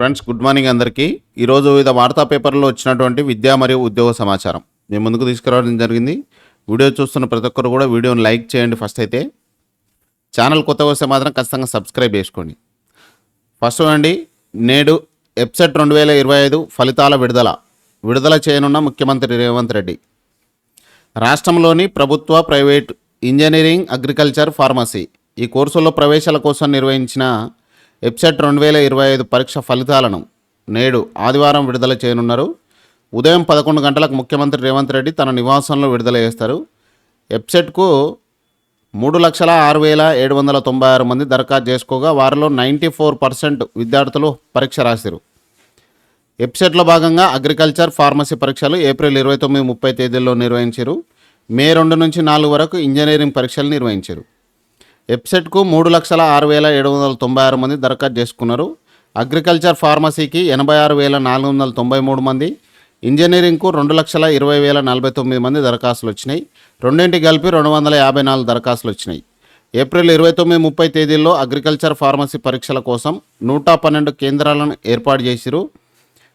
Friends good morning అందరికీ. ఈరోజు వివిధ వార్తా పేపర్లో వచ్చినటువంటి విద్యా మరియు ఉద్యోగ సమాచారం. మేము ముందుకు తీసుకురావడం జరిగింది. వీడియో చూస్తున్న ప్రతి ఒక్కరు కూడా వీడియోని లైక్ చేయండి ఫస్ట్ అయితే. ఛానల్ కొత్త వస్తే మాత్రం ఖచ్చితంగా సబ్స్క్రైబ్ చేసుకోండి. ఫస్ట్ అండి నేడు ఎప్సెట్ రెండు వేల ఇరవై ఐదు ఫలితాల విడుదల. విడుదల చేయనున్న ముఖ్యమంత్రి రేవంత్ రెడ్డి. రాష్ట్రంలోని ప్రభుత్వ ప్రైవేట్ ఇంజనీరింగ్ అగ్రికల్చర్ ఫార్మసీ ఈ కోర్సుల్లో ప్రవేశాల కోసం నిర్వహించిన ఎప్సెట్ రెండు వేల ఇరవై ఐదు పరీక్ష ఫలితాలను నేడు ఆదివారం విడుదల చేయనున్నారు. ఉదయం పదకొండు గంటలకు ముఖ్యమంత్రి రేవంత్ రెడ్డి తన నివాసంలో విడుదల చేస్తారు. ఎప్సెట్కు మూడు లక్షల ఆరు వేల ఏడు వందల తొంభై ఆరు మంది దరఖాస్తు చేసుకోగా వారిలో నైంటీ ఫోర్ పర్సెంట్ విద్యార్థులు పరీక్ష రాశారు ఎప్సెట్లో భాగంగా అగ్రికల్చర్ ఫార్మసీ పరీక్షలు ఏప్రిల్ ఇరవై తొమ్మిది ముప్పై తేదీల్లో నిర్వహించారు. మే రెండు నుంచి నాలుగు వరకు ఇంజనీరింగ్ పరీక్షలు నిర్వహించారు. వెబ్సైట్కు మూడు లక్షల ఆరు వేల ఏడు వందల తొంభై ఆరు మంది దరఖాస్తు చేసుకున్నారు. అగ్రికల్చర్ ఫార్మసీకి ఎనభై ఆరు వేల నాలుగు వందల తొంభై మూడు మంది ఇంజనీరింగ్కు రెండు లక్షల ఇరవై వేల నలభై తొమ్మిది మంది దరఖాస్తులు వచ్చినాయి. రెండింటి కలిపి రెండు వందల యాభై నాలుగు దరఖాస్తులు వచ్చినాయి. ఏప్రిల్ ఇరవై తొమ్మిది ముప్పై తేదీల్లో అగ్రికల్చర్ ఫార్మసీ పరీక్షల కోసం నూట పన్నెండు కేంద్రాలను ఏర్పాటు చేసిరు.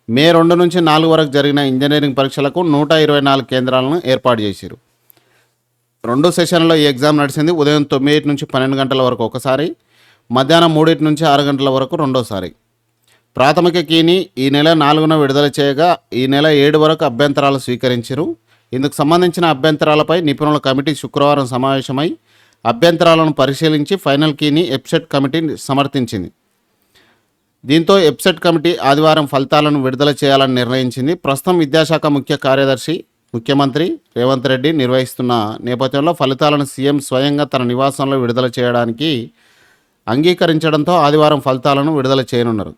మే రెండు నుంచి నాలుగు వరకు జరిగిన ఇంజనీరింగ్ పరీక్షలకు నూట ఇరవై నాలుగు కేంద్రాలను ఏర్పాటు చేసిరు. రెండు సెషన్లో ఈ ఎగ్జామ్ నడిచింది. ఉదయం తొమ్మిది నుంచి పన్నెండు గంటల వరకు ఒకసారి మధ్యాహ్నం మూడింటి నుంచి ఆరు గంటల వరకు రెండోసారి. ప్రాథమిక కీని ఈ నెల నాలుగున విడుదల చేయగా ఈ నెల ఏడు వరకు అభ్యంతరాలు స్వీకరించారు. ఇందుకు సంబంధించిన అభ్యంతరాలపై నిపుణుల కమిటీ శుక్రవారం సమావేశమై అభ్యంతరాలను పరిశీలించి ఫైనల్ కీని ఎప్సెట్ కమిటీ సమర్థించింది. దీంతో ఎప్సెట్ కమిటీ ఆదివారం ఫలితాలను విడుదల చేయాలని నిర్ణయించింది. ప్రస్తుతం విద్యాశాఖ ముఖ్య కార్యదర్శి ముఖ్యమంత్రి రేవంత్ రెడ్డి నిర్వహిస్తున్న నేపథ్యంలో ఫలితాలను సీఎం స్వయంగా తన నివాసంలో విడుదల చేయడానికి అంగీకరించడంతో ఆదివారం ఫలితాలను విడుదల చేయనున్నారు.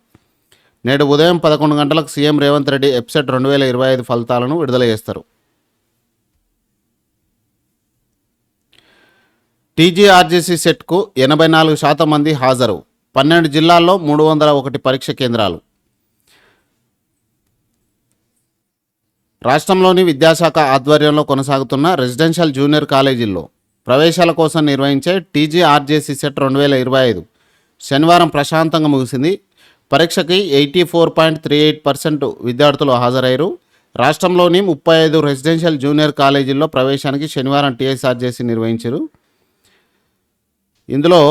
నేడు ఉదయం పదకొండు గంటలకు సీఎం రేవంత్ రెడ్డి ఎప్సెట్ రెండు వేల ఇరవై ఐదు ఫలితాలను విడుదల చేస్తారు. టీజీఆర్జీసీ సెట్కు ఎనభై నాలుగు శాతం మంది హాజరు. పన్నెండు జిల్లాల్లో మూడు వందల ఒకటి పరీక్ష కేంద్రాలు. రాష్ట్రంలోని విద్యాశాఖ ఆధ్వర్యంలో కొనసాగుతున్న రెసిడెన్షియల్ జూనియర్ కాలేజీల్లో ప్రవేశాల కోసం నిర్వహించే టీజీఆర్జేసీ సెట్ రెండు వేల ఇరవై ఐదు శనివారం ప్రశాంతంగా ముగిసింది. పరీక్షకి eighty four point three eight percent విద్యార్థులు హాజరయ్యారు. రాష్ట్రంలోని ముప్పై ఐదు రెసిడెన్షియల్ జూనియర్ కాలేజీల్లో ప్రవేశానికి శనివారం టీఎస్ఆర్జేసీ నిర్వహించారు. ఇందులో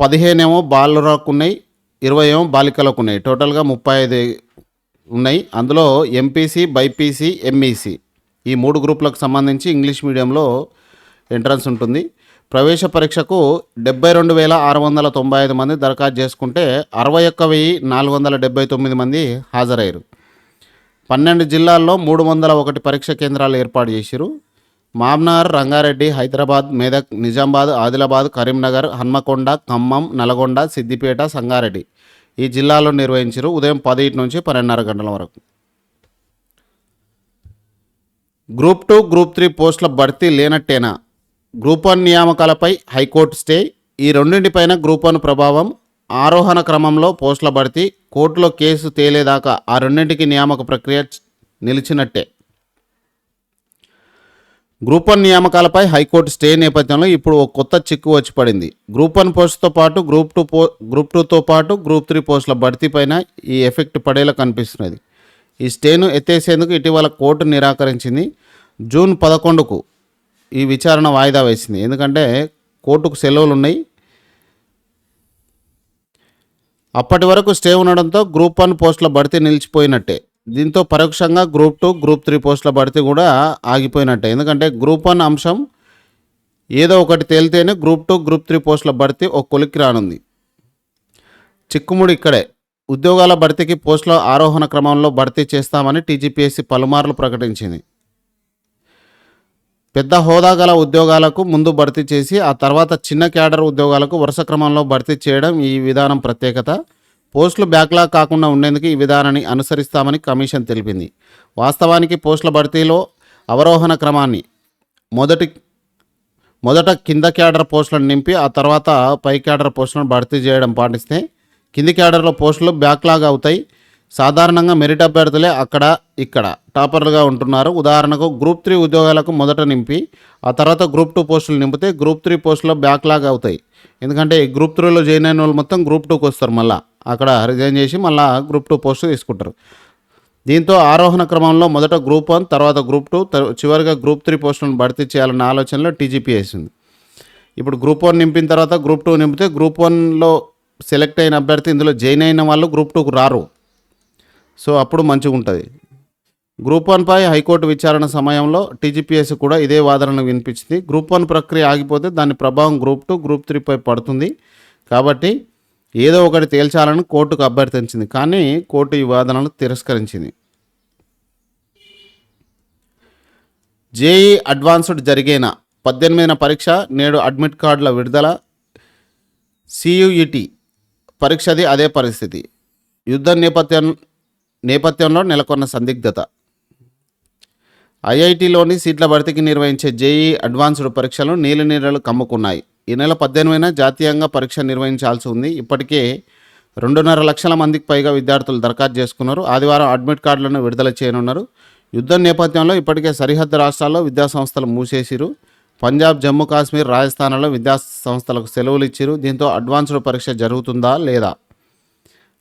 పదిహేనేమో బాలురాకున్నాయి ఇరవై ఏమో బాలికలకు ఉన్నాయి. టోటల్గా ముప్పై ఐదు ఉన్నాయి. అందులో ఎంపీసీ బైపీసీ ఎంఈసీ ఈ మూడు గ్రూపులకు సంబంధించి ఇంగ్లీష్ మీడియంలో ఎంట్రన్స్ ఉంటుంది. ప్రవేశ పరీక్షకు డెబ్బై రెండు వేల ఆరు వందల తొంభై ఐదు మంది దరఖాస్తు చేసుకుంటే అరవై ఒక్క వెయ్యి నాలుగు వందల డెబ్బై తొమ్మిది మంది హాజరయ్యారు. పన్నెండు జిల్లాల్లో మూడు వందల ఒకటి పరీక్ష కేంద్రాలు ఏర్పాటు చేశారు. మామ్నార్ రంగారెడ్డి హైదరాబాద్ మెదక్ నిజామాబాద్ ఆదిలాబాద్ కరీంనగర్ హన్మకొండ ఖమ్మం నల్గొండ సిద్దిపేట సంగారెడ్డి. ఈ జిల్లాలో నిర్వహించారు. ఉదయం పది నుంచి పన్నెండున్నర గంటల వరకు. గ్రూప్ టూ గ్రూప్ త్రీ పోస్టుల భర్తీ లేనట్టేనా? గ్రూప్ వన్ నియామకాలపై హైకోర్టు స్టే. ఈ రెండింటిపైన గ్రూప్ వన్ ప్రభావం ఆరోహణ క్రమంలో పోస్టుల భర్తీ కోర్టులో కేసు తేలేదాకా ఆ రెండింటికి నియామక ప్రక్రియ నిలిచినట్టే. గ్రూప్ వన్ నియామకాలపై హైకోర్టు స్టే నేపథ్యంలో ఇప్పుడు ఒక కొత్త చిక్కు వచ్చి పడింది. గ్రూప్ వన్ పోస్టుతో పాటు గ్రూప్ టూ పో గ్రూప్ టూతో పాటు గ్రూప్ త్రీ పోస్టుల భర్తీపైన ఈ ఎఫెక్ట్ పడేలా కనిపిస్తున్నది. ఈ స్టేను ఎత్తేసేందుకు ఇటీవల కోర్టు నిరాకరించింది. జూన్ పదకొండుకు ఈ విచారణ వాయిదా వేసింది. ఎందుకంటే కోర్టుకు సెలవులు ఉన్నాయి అప్పటి వరకు స్టే ఉండడంతో గ్రూప్ వన్ పోస్టుల భర్తీ నిలిచిపోయినట్టే. దీంతో పరోక్షంగా గ్రూప్ టూ గ్రూప్ త్రీ పోస్టుల భర్తీ కూడా ఆగిపోయినట్టే. ఎందుకంటే గ్రూప్ వన్ అంశం ఏదో ఒకటి తేలితేనే గ్రూప్ టూ గ్రూప్ త్రీ పోస్టుల భర్తీ ఒక కొలిక్కి రానుంది. చిక్కుముడి ఇక్కడే. ఉద్యోగాల భర్తీకి పోస్టుల ఆరోహణ క్రమంలో భర్తీ చేస్తామని టీజీపీఎస్సీ పలుమార్లు ప్రకటించింది. పెద్ద హోదా గల ఉద్యోగాలకు ముందు భర్తీ చేసి ఆ తర్వాత చిన్న క్యాడర్ ఉద్యోగాలకు వరుస క్రమంలో భర్తీ చేయడం ఈ విధానం ప్రత్యేకత. పోస్టులు బ్యాక్లాగ్ కాకుండా ఉండేందుకు ఈ విధానాన్ని అనుసరిస్తామని కమిషన్ తెలిపింది. వాస్తవానికి పోస్టుల భర్తీలో అవరోహణ క్రమాన్ని మొదటి మొదట కింద క్యాడర్ పోస్టులను నింపి ఆ తర్వాత పై క్యాడర్ పోస్టులను భర్తీ చేయడం పాటిస్తే కింది క్యాడర్లో పోస్టులు బ్యాక్లాగ్ అవుతాయి. సాధారణంగా మెరిట్ అభ్యర్థులే అక్కడ ఇక్కడ టాపర్లుగా ఉంటున్నారు. ఉదాహరణకు గ్రూప్ త్రీ ఉద్యోగాలకు మొదట నింపి ఆ తర్వాత గ్రూప్ టూ పోస్టులు నింపితే గ్రూప్ త్రీ పోస్టులో బ్యాక్లాగ్ అవుతాయి. ఎందుకంటే ఈ గ్రూప్ త్రీలో జాయిన్ అయిన వాళ్ళు మొత్తం గ్రూప్ టూకి వస్తారు మళ్ళీ. అక్కడ రిజైన్ చేసి మళ్ళీ గ్రూప్ టూ పోస్ట్ తీసుకుంటారు. దీంతో ఆరోహణ క్రమంలో మొదట గ్రూప్ వన్ తర్వాత గ్రూప్ టూ చివరిగా గ్రూప్ త్రీ పోస్టులను భర్తీ చేయాలన్న ఆలోచనలో టీజీపీ వేసింది. ఇప్పుడు గ్రూప్ వన్ నింపిన తర్వాత గ్రూప్ టూ నింపితే గ్రూప్ వన్లో సెలెక్ట్ అయిన అభ్యర్థి ఇందులో జాయిన్ అయిన వాళ్ళు గ్రూప్ టూకు రారు. సో అప్పుడు మంచిగా ఉంటుంది. గ్రూప్ వన్పై హైకోర్టు విచారణ సమయంలో టీజీపీఎస్ కూడా ఇదే వాదనను వినిపించింది. గ్రూప్ వన్ ప్రక్రియ ఆగిపోతే దాని ప్రభావం గ్రూప్ టూ గ్రూప్ త్రీపై పడుతుంది. కాబట్టి ఏదో ఒకటి తేల్చాలని కోర్టుకు అభ్యర్థించింది. కానీ కోర్టు ఈ వాదనను తిరస్కరించింది. జేఈ అడ్వాన్స్డ్ జరిగిన? పద్దెనిమిదిన పరీక్ష నేడు అడ్మిట్ కార్డుల విడుదల సియుఈటి పరీక్షది అదే పరిస్థితి. యుద్ధ నేపథ్యం నేపథ్యంలో నెలకొన్న సందిగ్ధత. ఐఐటిలోని సీట్ల భర్తీకి నిర్వహించే జేఈ అడ్వాన్స్డ్ పరీక్షలు నీలి నీడలు కమ్ముకున్నాయి. ఈ నెల పద్దెనిమిదిన జాతీయంగా పరీక్ష నిర్వహించాల్సి ఉంది. ఇప్పటికే రెండున్నర లక్షల మందికి పైగా విద్యార్థులు దరఖాస్తు చేసుకున్నారు. ఆదివారం అడ్మిట్ కార్డులను విడుదల చేయనున్నారు. యుద్ధం నేపథ్యంలో ఇప్పటికే సరిహద్దు రాష్ట్రాల్లో విద్యాసంస్థలు మూసేసిరు పంజాబ్ జమ్మూ కాశ్మీర్ రాజస్థాన్లో విద్యా సంస్థలకు సెలవులు ఇచ్చిరు దీంతో అడ్వాన్స్డ్ పరీక్ష జరుగుతుందా లేదా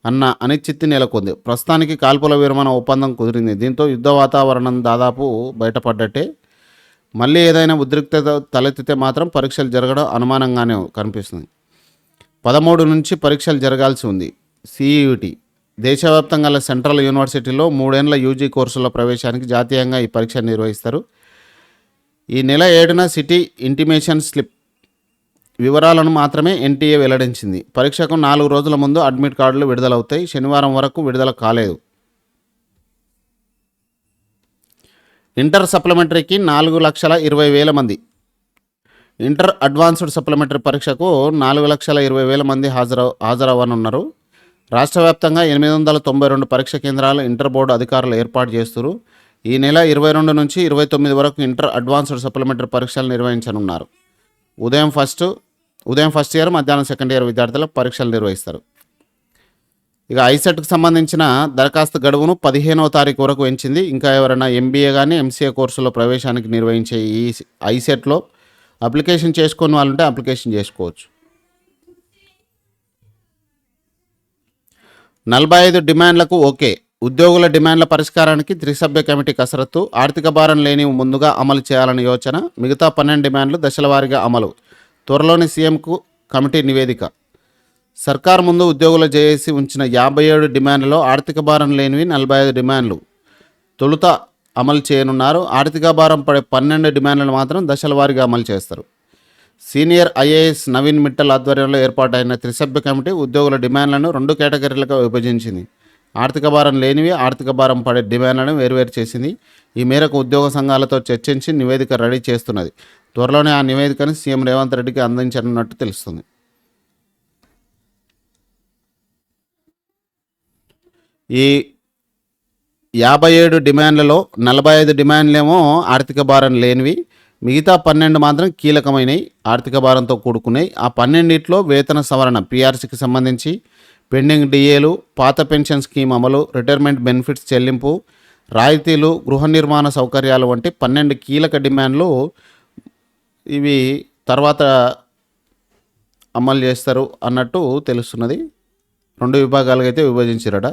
అన్న అనిశ్చితి నెలకొంది. ప్రస్తుతానికి కాల్పుల విరమణ ఒప్పందం కుదిరింది. దీంతో యుద్ధ వాతావరణం దాదాపు బయటపడ్డట్టే. మళ్ళీ ఏదైనా ఉద్రిక్తత తలెత్తితే మాత్రం పరీక్షలు జరగడం అనుమానంగానే కనిపిస్తుంది. పదమూడు నుంచి పరీక్షలు జరగాల్సి ఉంది. సిఈటి దేశవ్యాప్తంగా గల సెంట్రల్ యూనివర్సిటీలో మూడేళ్ళ యూజీ కోర్సుల ప్రవేశానికి జాతీయంగా ఈ పరీక్ష నిర్వహిస్తారు. ఈ నెల ఏడున సిటీ ఇంటిమేషన్ స్లిప్ వివరాలను మాత్రమే ఎన్టీఏ వెల్లడించింది. పరీక్షకు నాలుగు రోజుల ముందు అడ్మిట్ కార్డులు విడుదలవుతాయి. శనివారం వరకు విడుదల కాలేదు. ఇంటర్ సప్లిమెంటరీకి నాలుగు లక్షల ఇరవై వేల మంది. ఇంటర్ అడ్వాన్స్డ్ సప్లిమెంటరీ పరీక్షకు నాలుగు లక్షల ఇరవై వేల మంది హాజరు హాజరవ్వనున్నారు. రాష్ట్ర వ్యాప్తంగా ఎనిమిది వందల తొంభై రెండు పరీక్ష కేంద్రాలు ఇంటర్ బోర్డు అధికారులు ఏర్పాటు చేస్తున్నారు. ఈ నెల ఇరవై రెండు నుంచి ఇరవై తొమ్మిది వరకు ఇంటర్ అడ్వాన్స్డ్ సప్లిమెంటరీ పరీక్షలు నిర్వహించనున్నారు. ఉదయం ఫస్ట్ ఉదయం ఫస్ట్ ఇయర్ మధ్యాహ్నం సెకండ్ ఇయర్ విద్యార్థులకు పరీక్షలు నిర్వహిస్తారు. ఇక ఐసెట్కి సంబంధించిన దరఖాస్తు గడువును పదిహేనవ తారీఖు వరకు పెంచింది ఇంకా ఎవరైనా ఎంబీఏ కానీ ఎంసీఏ కోర్సులో ప్రవేశానికి నిర్వహించే ఈ ఐసెట్లో అప్లికేషన్ చేసుకుని వాళ్ళుంటే అప్లికేషన్ చేసుకోవచ్చు. నలభై ఐదు డిమాండ్లకు ఓకే. ఉద్యోగుల డిమాండ్ల పరిష్కారానికి త్రిసభ్య కమిటీ కసరత్తు ఆర్థిక భారం లేని ముందుగా అమలు చేయాలని యోచన మిగతా పన్నెండు డిమాండ్లు దశల వారీగా అమలు. త్వరలోని సీఎంకు కమిటీ నివేదిక. సర్కార్ ముందు ఉద్యోగులు చేసి ఉంచిన యాభై ఏడు డిమాండ్లలో ఆర్థిక భారం లేనివి నలభై ఐదు డిమాండ్లు. తొలుత అమలు చేయనున్నారు. ఆర్థిక భారం పడే పన్నెండు డిమాండ్లను మాత్రం దశల వారీగా అమలు చేస్తారు. సీనియర్ ఐఏఎస్ నవీన్ మిట్టల్ ఆధ్వర్యంలో ఏర్పాటైన త్రిసభ్య కమిటీ ఉద్యోగుల డిమాండ్లను రెండు కేటగిరీలుగా విభజించింది. ఆర్థిక భారం లేనివి ఆర్థిక భారం పడే డిమాండ్లను వేరువేరు చేసింది. ఈ మేరకు ఉద్యోగ సంఘాలతో చర్చించి నివేదిక రెడీ చేస్తున్నది. త్వరలోనే ఆ నివేదికను సీఎం రేవంత్ రెడ్డికి అందించనున్నట్టు తెలుస్తుంది. ఈ యాభై ఏడు డిమాండ్లలో నలభై ఐదు డిమాండ్లేమో ఆర్థిక భారం లేనివి మిగతా పన్నెండు మాత్రం కీలకమైనవి ఆర్థిక భారంతో కూడుకున్నాయి. ఆ పన్నెండిట్లో వేతన సవరణ పీఆర్సీకి సంబంధించి పెండింగ్ డిఏలు పాత పెన్షన్ స్కీమ్ అమలు రిటైర్మెంట్ బెనిఫిట్స్ చెల్లింపు రాయితీలు గృహ నిర్మాణ సౌకర్యాలు వంటి పన్నెండు కీలక డిమాండ్లు ఇవి తర్వాత అమలు చేస్తారు అన్నట్టు తెలుస్తున్నది. రెండు విభాగాలుగా అయితే విభజించారట.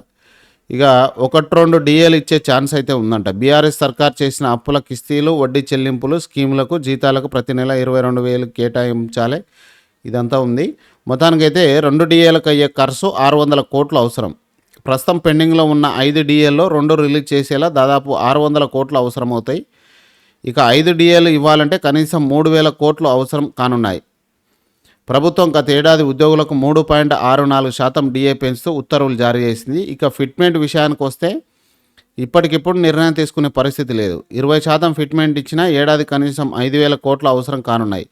ఇక ఒకటి రెండు డిఏలు ఇచ్చే ఛాన్స్ అయితే ఉందంట. బీఆర్ఎస్ సర్కార్ చేసిన అప్పుల కిస్తీలు వడ్డీ చెల్లింపులు స్కీములకు జీతాలకు ప్రతి నెల ఇరవై రెండు వేలు కేటాయించాలి. ఇదంతా ఉంది. మొత్తానికైతే రెండు డిఏలకు అయ్యే ఖర్చు ఆరు వందల కోట్లు అవసరం. ప్రస్తుతం పెండింగ్లో ఉన్న ఐదు డిఏల్లో రెండు రిలీజ్ చేసేలా దాదాపు ఆరు వందల కోట్లు అవసరం అవుతాయి ఇక ఐదు డిఏలు ఇవ్వాలంటే కనీసం మూడు వేల కోట్లు అవసరం కానున్నాయి. ప్రభుత్వం గత ఏడాది ఉద్యోగులకు మూడు పాయింట్ ఆరు నాలుగు శాతం డిఏ పెంచుతూ ఉత్తర్వులు జారీ చేసింది. ఇక ఫిట్మెంట్ విషయానికి వస్తే ఇప్పటికిప్పుడు నిర్ణయం తీసుకునే పరిస్థితి లేదు. ఇరవై శాతం ఫిట్మెంట్ ఇచ్చినా ఏడాది కనీసం ఐదు వేల కోట్లు అవసరం కానున్నాయి.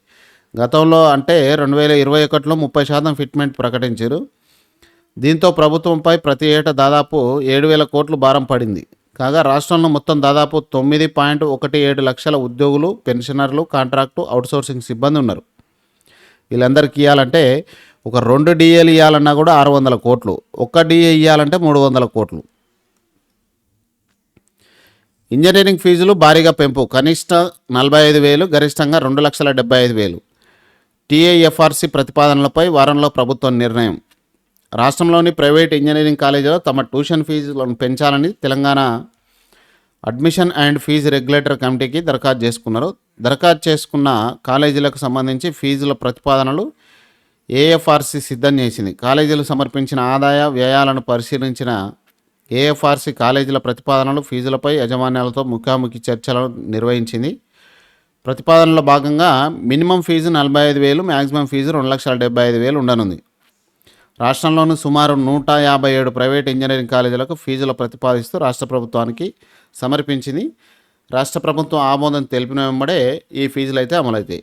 గతంలో అంటే రెండు వేల ఇరవై ఒకటిలో ముప్పై శాతం ఫిట్మెంట్ ప్రకటించారు. దీంతో ప్రభుత్వంపై ప్రతి ఏటా దాదాపు ఏడు వేల కోట్లు భారం పడింది. కాగా రాష్ట్రంలో మొత్తం దాదాపు తొమ్మిది పాయింట్ ఒకటి ఏడు లక్షల ఉద్యోగులు పెన్షనర్లు కాంట్రాక్టు అవుట్సోర్సింగ్ సిబ్బంది ఉన్నారు. వీళ్ళందరికీ ఇవ్వాలంటే ఒక రెండు డిఏలు ఇవ్వాలన్నా కూడా ఆరు వందల కోట్లు. ఒక్క డిఏ ఇవ్వాలంటే మూడు వందల కోట్లు. ఇంజనీరింగ్ ఫీజులు భారీగా పెంపు. కనిష్ట నలభై ఐదు వేలు గరిష్టంగా రెండు లక్షల డెబ్బై ఐదు వేలు. టీఏఎఫ్ఆర్సీ ప్రతిపాదనలపై వారంలో ప్రభుత్వం నిర్ణయం. రాష్ట్రంలోని ప్రైవేట్ ఇంజనీరింగ్ కాలేజీలో తమ ట్యూషన్ ఫీజులను పెంచాలని Telangana admission and fee regulator కమిటీకి దరఖాస్తు చేసుకున్నారు. దరఖాస్తు చేసుకున్న కాలేజీలకు సంబంధించి ఫీజుల ప్రతిపాదనలు ఏఎఫ్ఆర్సి సిద్ధం చేసింది. కాలేజీలు సమర్పించిన ఆదాయ వ్యయాలను పరిశీలించిన ఏఎఫ్ఆర్సి కాలేజీల ప్రతిపాదనలు ఫీజులపై యాజమాన్యాలతో ముఖాముఖి చర్చలను నిర్వహించింది. ప్రతిపాదనలో భాగంగా మినిమం ఫీజు నలభై ఐదు వేలు మ్యాక్సిమం ఫీజు రెండు లక్షల డెబ్బై ఐదు వేలు ఉండనుంది. రాష్ట్రంలోని సుమారు నూట యాభై ఏడు ప్రైవేట్ ఇంజనీరింగ్ కాలేజీలకు ఫీజులు ప్రతిపాదిస్తూ రాష్ట్ర ప్రభుత్వానికి సమర్పించింది. రాష్ట్ర ప్రభుత్వం ఆమోదం తెలిపిన వెంబడే ఈ ఫీజులు అయితే అమలవుతాయి.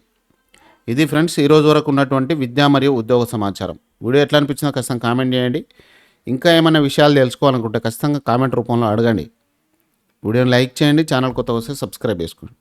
ఇది ఫ్రెండ్స్ ఈ రోజు వరకు ఉన్నటువంటి విద్యా మరియు ఉద్యోగ సమాచారం. వీడియో ఎట్లా అనిపించిందో ఖచ్చితంగా కామెంట్ చేయండి. ఇంకా ఏమైనా విషయాలు తెలుసుకోవాలనుకుంటే ఖచ్చితంగా కామెంట్ రూపంలో అడగండి. వీడియోని లైక్ చేయండి ఛానల్ కొత్త వస్తే సబ్స్క్రైబ్ చేసుకోండి.